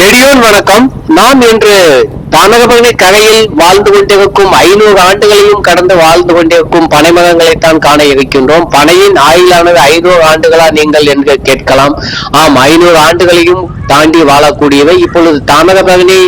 நெடியோன் வணக்கம். நாம் இன்று தாமரபரணி கரையில் வாழ்ந்து கொண்டிருக்கும் ஐநூறு ஆண்டுகளையும் கடந்து வாழ்ந்து கொண்டிருக்கும் பனைமரங்களைத்தான் காண இருக்கின்றோம். பனையின் ஆயுளானது ஐநூறு ஆண்டுகளா நீங்கள் என்று கேட்கலாம். ஆம் ஐநூறு ஆண்டுகளையும் தாண்டி வாழக்கூடியவை. இப்பொழுது தாமிரபரணி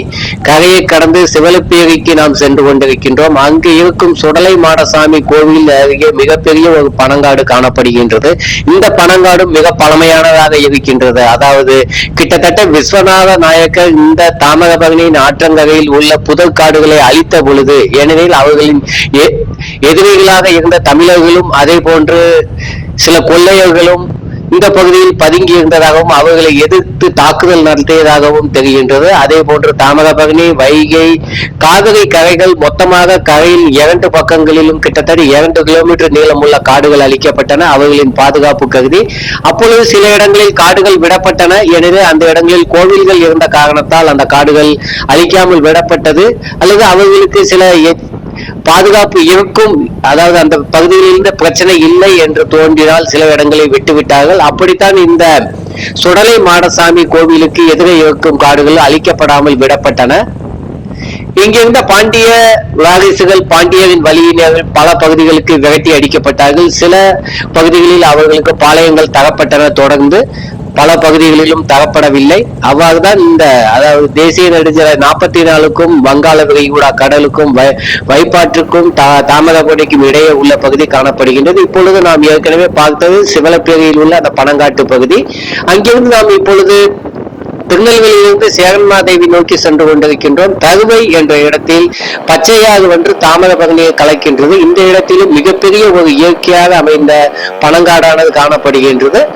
கரையை கடந்து சிவலப்பேரிக்கு நாம் சென்று கொண்டிருக்கின்றோம். அங்கு இருக்கும் சுடலை மாடசாமி கோவில் அருகே மிகப்பெரிய ஒரு பனங்காடு காணப்படுகின்றது. இந்த பனங்காடும் மிக பழமையானதாக இருக்கின்றது. அதாவது கிட்டத்தட்ட விஸ்வநாத நாயக்கர் இந்த தாமிரபரணியின் ஆற்றங்கரையில் உள்ள புதர் காடுகளை அழித்த பொழுது ஏனெனில் அவர்களின் எதிரிகளாக இருந்த தமிழர்களும் அதே போன்று சில கொள்ளையர்களும் இந்த பகுதியில் பதுங்கி இருந்ததாகவும் அவர்களை எதிர்த்து தாக்குதல் நடத்தியதாகவும் தெரிகின்றது. அதே போன்று தாமிரபரணி வைகை காவிரி கரைகள் மொத்தமாக கரையில் இரண்டு பக்கங்களிலும் கிட்டத்தட்ட இரண்டு கிலோமீட்டர் நீளமுள்ள காடுகள் அளிக்கப்பட்டன அவர்களின் பாதுகாப்பு கருதி அப்பொழுது சில இடங்களில் காடுகள் விடப்பட்டன. எனவே அந்த இடங்களில் கோவில்கள் இருந்த காரணத்தால் அந்த காடுகள் அழிக்காமல் விடப்பட்டது. அல்லது அவர்களுக்கு சில பாதுகாப்பு இருக்கும் அதாவது அந்த பகுதியில் இருந்த பிரச்சனை இல்லை என்று தோன்றினால் சில இடங்களை விட்டுவிட்டார்கள். அப்படித்தான் இந்த சுடலை மாடசாமி கோவிலுக்கு எதிரே இருக்கும் காடுகள் அழிக்கப்படாமல் விடப்பட்டன. இங்கிருந்த பாண்டிய வாரிசுகள் பாண்டியரின் வழியினர்கள் பல பகுதிகளுக்கு விரட்டி அடிக்கப்பட்டார்கள். சில பகுதிகளில் அவர்களுக்கு பாளையங்கள் தரப்பட்டன. தொடர்ந்து பல பகுதிகளிலும் தரப்படவில்லை. அவ்வாறுதான் இந்த அதாவது தேசிய நெடுஞ்சாலை நாற்பத்தி நாலுக்கும் வங்காள விரிகுடா கடலுக்கும் வை- வைப்பாற்றுக்கும் தா- இடையே உள்ள பகுதி காணப்படுகின்றது. இப்பொழுது நாம் ஏற்கனவே பார்த்தது சிவலப்பேரியில் உள்ள அந்த பனங்காட்டு பகுதி. அங்கிருந்து நாம் இப்பொழுது திருநெல்வேலியிலிருந்து சேரன்மாதேவி நோக்கி சென்று கொண்டிருக்கின்றோம். தகுவை என்ற இடத்தில் பச்சையாக தாமர பகுதியை கலக்கின்றது. இந்த இடத்திலும் மிகப்பெரிய ஒரு இயற்கையாக அமைந்த பனங்காடானது காணப்படுகின்றது.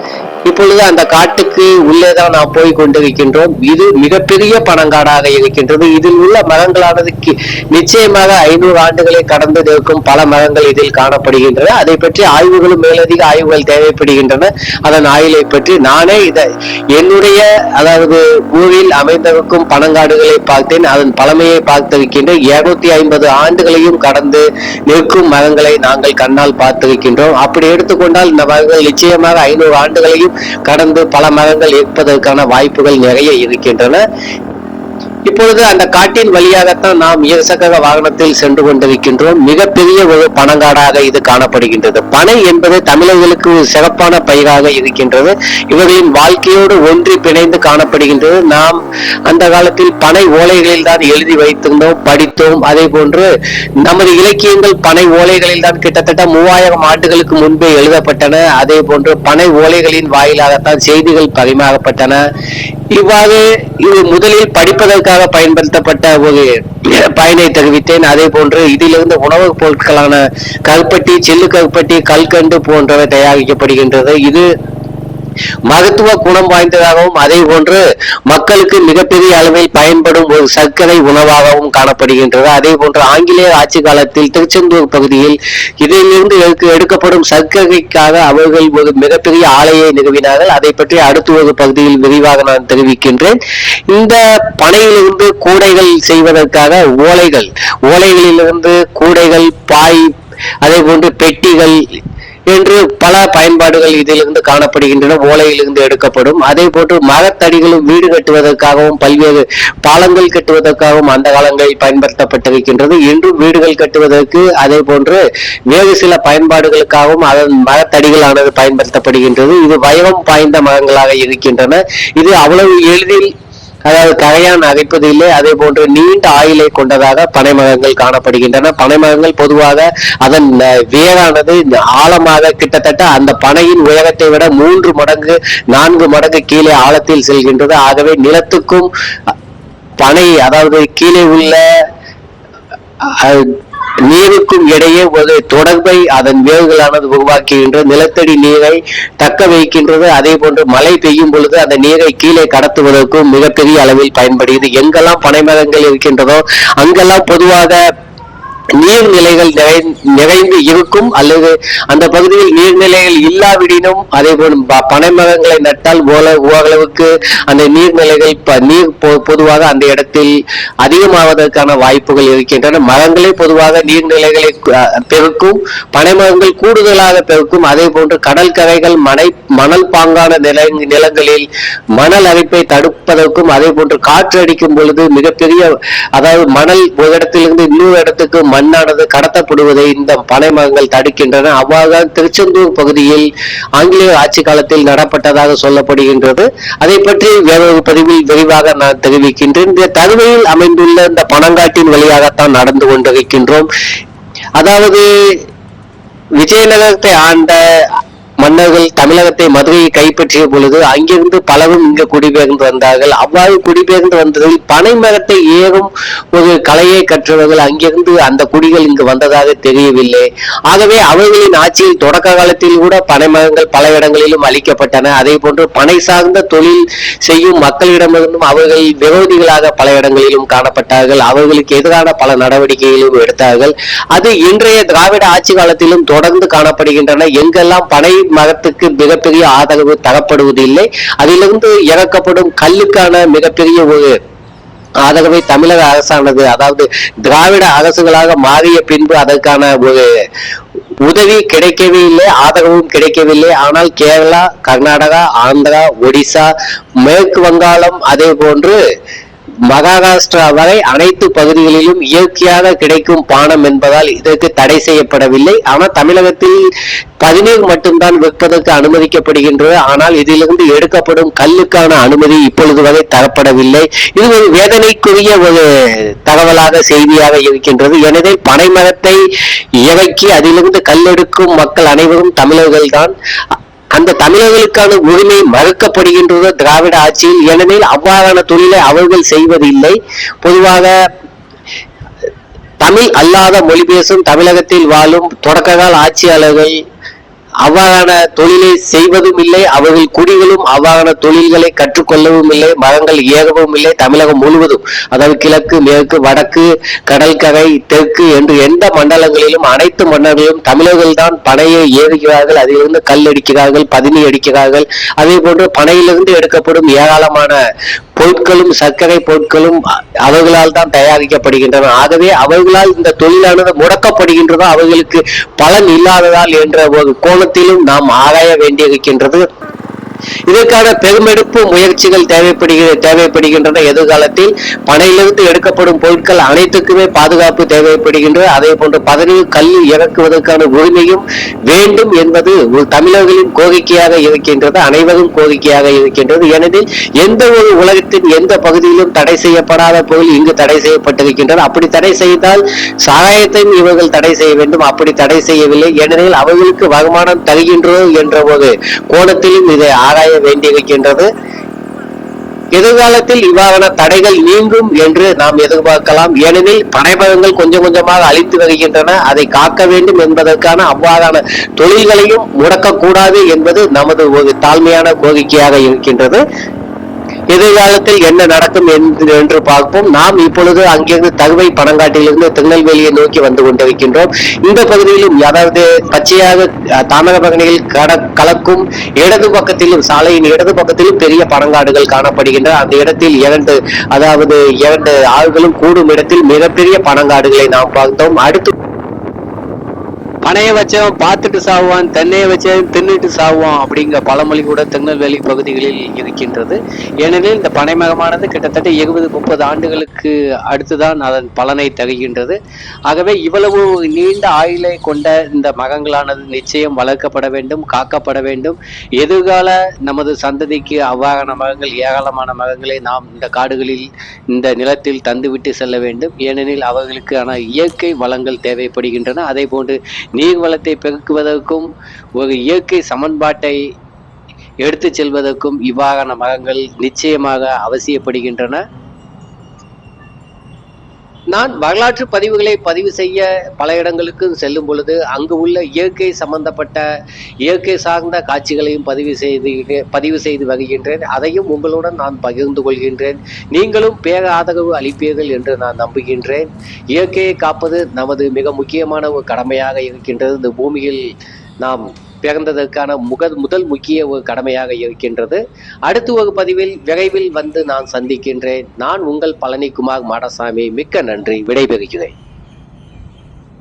இப்பொழுது அந்த காட்டுக்கு உள்ளே தான் நாம் போய் கொண்டிருக்கின்றோம். இது மிகப்பெரிய பனங்காடாக இருக்கின்றது. இதில் உள்ள மரங்களானது கி- நிச்சயமாக ஐநூறு ஆண்டுகளை கடந்து இருக்கும் பல மரங்கள் இதில் காணப்படுகின்றன. அதை பற்றி ஆய்வுகளும் மேலதிக ஆய்வுகள் தேவைப்படுகின்றன. அதன் ஆயுளை பற்றி நானே இதை என்னுடைய அதாவது ஊரில் அமைந்திருக்கும் பனங்காடுகளை பார்த்தேன். அதன் பழமையை பார்த்திருக்கின்றேன். இருநூத்தி ஐம்பது ஆண்டுகளையும் கடந்து நிற்கும் மரங்களை நாங்கள் கண்ணால் பார்த்திருக்கின்றோம். அப்படி எடுத்துக்கொண்டால் இந்த மரங்கள் நிச்சயமாக ஐநூறு ஆண்டுகளையும் கடந்து பல மரங்கள் இருப்பதற்கான வாய்ப்புகள் நிறைய இருக்கின்றன. இப்பொழுது அந்த காட்டின் வழியாகத்தான் நாம் இருசக்கர வாகனத்தில் சென்று கொண்டிருக்கின்றோம். மிகப்பெரிய ஒரு பனங்காடாக இது காணப்படுகின்றது. பனை என்பது தமிழர்களுக்கு ஒரு சிறப்பான பயிராக இருக்கின்றது. இவர்களின் வாழ்க்கையோடு ஒன்றி பிணைந்து காணப்படுகின்றது. நாம் அந்த காலத்தில் பனை ஓலைகளில் தான் எழுதி வைத்திருந்தோம் படித்தோம். அதே போன்று நமது இலக்கியங்கள் பனை ஓலைகளில் தான் கிட்டத்தட்ட மூவாயிரம் ஆண்டுகளுக்கு முன்பே எழுதப்பட்டன. அதே போன்று பனை ஓலைகளின் வாயிலாகத்தான் செய்திகள் பரிமாறப்பட்டன. இவ்வாறு இது முதலில் படிப்பதற்காக பயன்படுத்தப்பட்ட ஒரு பயனை தெரிவித்தேன். அதே போன்று இதிலிருந்து உணவுப் பொருட்களான கல்பட்டி சில்லு கல்பட்டி கல்கண்டு போன்றவை தயாரிக்கப்படுகின்றது. இது மகத்துவ குணம் வாய்ந்ததாகவும் அதே போன்று மக்களுக்கு மிகப்பெரிய அளவில் பயன்படும் ஒரு சர்க்கரை உணவாகவும் காணப்படுகின்றது. அதே போன்று ஆங்கிலேயர் ஆட்சி காலத்தில் திருச்செந்தூர் பகுதியில் இதிலிருந்து எடுக்கப்படும் சர்க்கரைக்காக அவர்கள் ஒரு மிகப்பெரிய ஆலையை நிறுவினார்கள். அதை பற்றி அடுத்த ஒரு பகுதியில் விரிவாக நான் தெரிவிக்கின்றேன். இந்த பனையிலிருந்து கூடைகள் செய்வதற்காக ஓலைகள் ஓலைகளிலிருந்து கூடைகள் பாய் அதே போன்று பெட்டிகள் என்று பல பயன்பாடுகள் இதிலிருந்து காணப்படுகின்றன. ஓலையிலிருந்து எடுக்கப்படும். அதே போன்று மரத்தடிகளும் வீடு கட்டுவதற்காகவும் பல்வேறு பாலங்கள் கட்டுவதற்காகவும் அந்த காலங்களில் பயன்படுத்தப்பட்டிருக்கின்றது. இன்றும் வீடுகள் கட்டுவதற்கு அதே போன்று வேறு சில பயன்பாடுகளுக்காகவும் அதன் மரத்தடிகளானது பயன்படுத்தப்படுகின்றது. இது வயவம் பாய்ந்த மரங்களாக இருக்கின்றன. இது அவ்வளவு எளிதில் அதாவது கரையான் அரைப்பது இல்லை அதே போன்று நீண்ட ஆயுளை கொண்டதாக பனைமரங்கள் காணப்படுகின்றன. பனைமரங்கள் பொதுவாக அதன் வேரானது ஆழமாக கிட்டத்தட்ட அந்த பனையின் உயரத்தை விட மூன்று மடங்கு நான்கு மடங்கு கீழே ஆழத்தில் செல்கின்றது. ஆகவே நிலத்துக்கும் பனை அதாவது கீழே உள்ள நீருக்கும் இடையே ஒரு தொடர்பை அதன் வேர்களானது உருவாக்குகின்றது நிலத்தடி நீரை தக்க வைக்கின்றது. அதே போன்று மழை பெய்யும் பொழுது அந்த நீரை கீழே கடத்துவதற்கும் மிகப்பெரிய அளவில் பயன்படுகிறது. எங்கெல்லாம் பனைமரங்கள் இருக்கின்றதோ அங்கெல்லாம் பொதுவாக நீர்நிலைகள் நிறை- நிறைந்து இருக்கும் அல்லது அந்த பகுதியில் நீர்நிலைகள் இல்லாவிடினும் அதே போல் ப- நட்டால் ஓல- ஓரளவுக்கு அந்த நீர்நிலைகள் நீர் பொ- பொதுவாக அந்த இடத்தில் அதிகமாவதற்கான வாய்ப்புகள் இருக்கின்றன. மரங்களே பொதுவாக நீர்நிலைகளை பெருக்கும் பனைமரங்கள் கூடுதலாக பெருக்கும். அதே போன்று கடல் கரைகள் மனை மணல் பாங்கான நில நிலங்களில் மணல் அரிப்பை தடுப்பதற்கும் அதே போன்று காற்று அடிக்கும் பொழுது மிகப்பெரிய அதாவது மணல் ஒரு இடத்திலிருந்து இன்னொரு இடத்துக்கு மண்ணானது கடத்தப்படுவதை இந்த பனைமரங்கள் தடுக்கின்றன. அவ்வாறு திருச்செந்தூர் பகுதியில் ஆங்கிலேய ஆட்சி காலத்தில் நடப்பட்டதாக சொல்லப்படுகின்றது. அதை பற்றி வேறொரு பதிவில் விரிவாக நான் தெரிவிக்கின்றேன். இந்த தருவையில் அமைந்துள்ள இந்த பனங்காட்டின் வழியாகத்தான் நடந்து கொண்டிருக்கின்றோம். அதாவது விஜயநகரத்தை ஆண்ட மன்னர்கள் தமிழகத்தை மதுரையை கைப்பற்றிய பொழுது அங்கிருந்து பலரும் இங்கு குடிபெயர்ந்து வந்தார்கள். அவ்வாறு குடிபெயர்ந்து வந்ததில் பனை மரத்தை ஏறும் ஒரு கலையை கற்றவர்கள் அங்கிருந்து அந்த குடிகள் இங்கு வந்ததாக தெரியவில்லை. ஆகவே அவர்களின் ஆட்சியில் தொடக்க காலத்தில் கூட பனை மரங்கள் பல இடங்களிலும் அளிக்கப்பட்டன அதே போன்று பனை சார்ந்த தொழில் செய்யும் மக்களிடமிருந்தும் அவர்கள் விரோதிகளாக பல இடங்களிலும் காணப்பட்டார்கள். அவர்களுக்கு எதிரான பல நடவடிக்கைகளும் எடுத்தார்கள். அது இன்றைய திராவிட ஆட்சி காலத்திலும் தொடர்ந்து காணப்படுகின்றன. எங்கெல்லாம் பனை மரத்துக்கு மிகப்பெரிய ஆதரவு தரப்படுவதில்லை. அதிலிருந்து இறக்கப்படும் கல்லுக்கான மிகப்பெரிய ஒரு ஆதரவை தமிழக அரசானது அதாவது திராவிட அரசுகளாக மாறிய பின்பு அதற்கான ஒரு உதவி கிடைக்கவே இல்லை ஆதரவும் கிடைக்கவில்லை. ஆனால் கேரளா கர்நாடகா ஆந்திரா ஒடிசா மேற்கு வங்காளம் அதே போன்று மகாராஷ்டிரா வரை அனைத்து பகுதிகளிலும் இயற்கையாக கிடைக்கும் பானம் என்பதால் இதற்கு தடை செய்யப்படவில்லை. ஆனால் தமிழகத்தில் பதினீர் மட்டும்தான் விற்பதற்கு அனுமதிக்கப்படுகின்றது. ஆனால் இதிலிருந்து எடுக்கப்படும் கல்லுக்கான அனுமதி இப்பொழுது வரை தரப்படவில்லை. இது ஒரு வேதனைக்குரிய ஒரு தகவலாக செய்தியாக இருக்கின்றது. எனவே பனைமரத்தை இறக்கி அதிலிருந்து கல்லெடுக்கும் மக்கள் அனைவரும் தமிழர்கள் தான் அந்த தமிழர்களுக்கான உரிமை மறுக்கப்படுகின்றது திராவிட ஆட்சியில்? ஏனெனில் அவ்வாறான தொழிலை அவர்கள் செய்வதில்லை. பொதுவாக தமிழ் அல்லாத மொழி பேசும் தமிழகத்தில் வாழும் தொடக்ககால் ஆட்சியாளர்கள் அவ்வாறான தொழிலை செய்வதும் இல்லை அவர்கள் குடிகளும் அவ்வாறான தொழில்களை கற்றுக்கொள்ளவும் இல்லை மரங்கள் ஏறவும் இல்லை தமிழகம் முழுவதும் அதாவது கிழக்கு மேற்கு வடக்கு கடற்கரை தெற்கு என்று எந்த மண்டலங்களிலும் அனைத்து மன்னர்களும் தமிழர்கள் தான் பனையை ஏறுகிறார்கள் அதிலிருந்து கல் அடிக்கிறார்கள் பதினி அடிக்கிறார்கள். அதே போன்று பனையிலிருந்து எடுக்கப்படும் ஏராளமான பொருட்களும் சர்க்கரை பொருட்களும் அவர்களால் தான் தயாரிக்கப்படுகின்றன. ஆகவே அவர்களால் இந்த தொழிலானது முடக்கப்படுகின்றதோ அவர்களுக்கு பலன் இல்லாததால் என்ற ஒரு கோணத்திலும் நாம் ஆராய வேண்டியிருக்கின்றது. இதற்கான பெருமெடுப்பு முயற்சிகள் தேவைப்படுகிற தேவைப்படுகின்றன. எதிர்காலத்தில் பனையிலிருந்து எடுக்கப்படும் பொருட்கள் அனைத்துக்குமே பாதுகாப்பு தேவைப்படுகின்றது அதே போன்று பதனியில் கல் இறக்குவதற்கான உரிமையும் வேண்டும் என்பது ஒரு தமிழர்களின் கோரிக்கையாக இருக்கின்றது. அனைவரும் கோரிக்கையாக இருக்கின்றது. ஏனெனில் எந்த ஒரு உலகத்தின் எந்த பகுதியிலும் தடை செய்யப்படாத பொருள் இங்கு தடை செய்யப்பட்டிருக்கின்றது அப்படி தடை செய்தால் சாயத்தையும் இவர்கள் தடை செய்ய வேண்டும். அப்படி தடை செய்யவில்லை. ஏனெனில் அவர்களுக்கு வருமானம் தருகின்றோம் என்ற ஒரு கோணத்திலும் இதை ஆராய வேண்டியிருக்கின்றது. எதிர்காலத்தில் இவ்வாறான தடைகள் நீங்கும் என்று நாம் எதிர்பார்க்கலாம். ஏனெனில் பனைமரங்கள் கொஞ்சம் கொஞ்சமாக அழித்து வருகின்றன. அதை காக்க வேண்டும் என்பதற்கான அவ்வாறான தொழில்களையும் முடக்கக்கூடாது என்பது நமது ஒரு தாழ்மையான கோரிக்கையாக இருக்கின்றது. எதிர்காலத்தில் என்ன நடக்கும் என்று என்று பார்ப்போம். நாம் இப்பொழுது அங்கிருந்து தகுவை பனங்காட்டிலிருந்து திருநெல்வேலியை நோக்கி வந்து கொண்டிருக்கின்றோம். இந்த பகுதியிலும் அதாவது பச்சையாக தாமிர பகுதியில் கட கலக்கும் இடது பக்கத்திலும் சாலையின் இடது பக்கத்திலும் பெரிய பனங்காடுகள் காணப்படுகின்றன. அந்த இடத்தில் இரண்டு அதாவது இரண்டு ஆள்களும் கூடும் இடத்தில் மிகப்பெரிய பனங்காடுகளை நாம் பார்த்தோம். அடுத்து பனையை வச்சவன் பார்த்துட்டு சாவான் தென்னையை வச்சவன் தின்னுட்டு சாவான் அப்படிங்கிற பழமொழி கூட திருநெல்வேலி பகுதிகளில் இருக்கின்றது. ஏனெனில் இந்த பனைமகமானது கிட்டத்தட்ட இருபது முப்பது ஆண்டுகளுக்கு அடுத்துதான் அதன் பலனை தருகின்றது. ஆகவே இவ்வளவு நீண்ட ஆயுளை கொண்ட இந்த மரங்களானது நிச்சயம் வளர்க்கப்பட வேண்டும் காக்கப்பட வேண்டும். எதிர்கால நமது சந்ததிக்கு அவ்வாறான மரங்கள் ஏராளமான மரங்களை நாம் இந்த காடுகளில் இந்த நிலத்தில் தந்துவிட்டு செல்ல வேண்டும். ஏனெனில் அவர்களுக்கான இயற்கை வளங்கள் தேவைப்படுகின்றன. அதே போன்று நீர்வளத்தை பெருக்குவதற்கும் ஒரு இயற்கை சமன்பாட்டை எடுத்துச் செல்வதற்கும் இவ்வாறான மரங்கள் நிச்சயமாக அவசியப்படுகின்றன. நான் வரலாற்று பதிவுகளை பதிவு செய்ய பல இடங்களுக்கு செல்லும் பொழுது அங்கு உள்ள இயற்கை சம்பந்தப்பட்ட இயற்கை சார்ந்த காட்சிகளையும் பதிவு செய்து பதிவு செய்து வருகின்றேன். அதையும் உங்களுடன் நான் பகிர்ந்து கொள்கின்றேன். நீங்களும் பேர ஆதரவு அளிப்பீர்கள் என்று நான் நம்புகின்றேன். இயற்கையை காப்பது நமது மிக முக்கியமான ஒரு கடமையாக இருக்கின்றது. இந்த பூமியில் நாம் பிறந்ததற்கான முக முதல் முக்கிய ஒரு கடமையாக இருக்கின்றது. அடுத்து ஒரு பதிவில் விரைவில் வந்து நான் சந்திக்கின்றேன். நான் உங்கள் பழனிக்குமார் மாடசாமி. மிக்க நன்றி. விடைபெறுகிறேன்.